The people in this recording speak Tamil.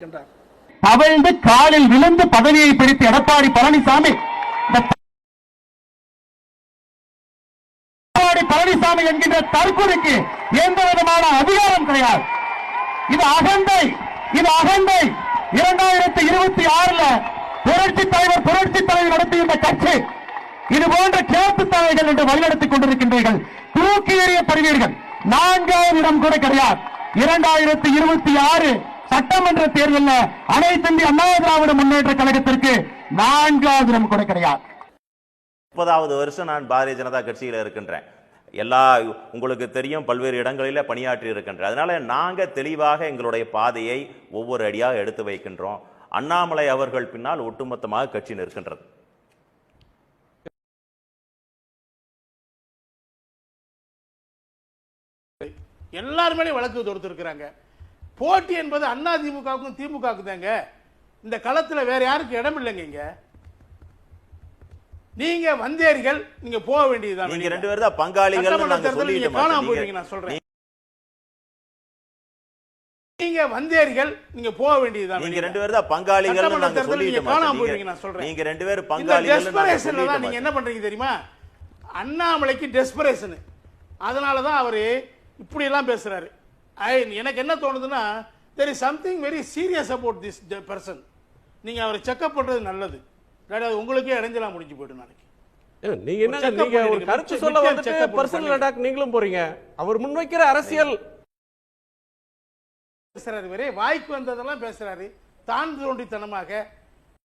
தவழ்ந்து காலில் விழுந்து பதவியை பிடித்த எடப்பாடி பழனிசாமி எடப்பாடி பழனிசாமி என்கின்ற தற்கொலைக்கு எந்த விதமான அதிகாரம் கிடையாது. இது அகந்தை இது அகந்தை. இரண்டாயிரத்தி இருபத்தி ஆறுல புரட்சி தலைவர் புரட்சி தலைவர் நடத்துகின்ற கட்சி. இது போன்ற கேப்பு தலைகள் என்று வழிநடத்திக் கொண்டிருக்கின்றீர்கள். தூக்கி எறியப்படுவீர்கள். நான்காவது இடம் கூட கிடையாது. இரண்டாயிரத்தி இருபத்தி ஆறு சட்டமன்ற தேர்தலில் அனைத்து இந்திய அண்ணா திராவிட முன்னேற்ற கழகத்திற்கு நான்காவது இடம் கூட கிடையாது முப்பதாவது வருஷம் நான் பாரதிய ஜனதா கட்சியில் இருக்கின்றேன். எல்லா உங்களுக்கு தெரியும் பல்வேறு இடங்களில் பணியாற்றி இருக்கின்றேன். அதனால நாங்க தெளிவாக எங்களுடைய பாதையை ஒவ்வொரு அடியாக எடுத்து வைக்கின்றோம். அண்ணாமலை அவர்கள் பின்னால் ஒட்டுமொத்தமாக கட்சி நிற்கின்றது. எல்லார் மேலேயும் வழக்கு தொடுத்திருக்கிறாங்க. போட்டி என்பது அண்ணா திமுகவுக்கும் திமுகவுக்கும் தாங்க இந்த களத்துல வேற யாருக்கு இடம் இல்லைங்க இங்க. நீங்க வந்தேரிகள் நீங்க போக வேண்டியதுதான் நீங்க. ரெண்டு பேரும் தான் பங்காளிகள் நாங்க சொல்லிட்டோம் காணாம போயிடுவீங்க நான் சொல்றேன். நீங்க வந்தேரிகள் நீங்க போக வேண்டியதுதான் நீங்க. ரெண்டு பேரும் தான் பங்காளிகள் நாங்க சொல்லிட்டோம் காணாம போயிடுவீங்க நான் சொல்றேன். நீங்க ரெண்டு பேரும் பங்காளிகள் டெஸ்பரேஷன்ல தான் நீங்க என்ன பண்றீங்க தெரியுமா? அண்ணாமலைக்கு டெஸ்பரேஷன் அதனால தான் அவரு இப்படி எல்லாம் பேசுறாரு. எனக்கு என்ன தோணுதுன்னா there is something very serious about this person நீங்க அவரை செக்அப் பண்றது நல்லது. இல்லாட்டி உங்களுக்கே இடைஞ்சலா முடிஞ்சு போயிடும் நாளைக்கு. நீங்க என்ன நீங்க ஒரு. கருத்து சொல்ல வந்துட்டு பர்சனல். அட்டாக் நீங்களும் போறீங்க. அவர் முன்வைக்கிற அரசியல். பேசுறாரு வேறே வாய்க்கு வந்ததெல்லாம் பேசுறாரு. தான் தோண்டித்தனமாக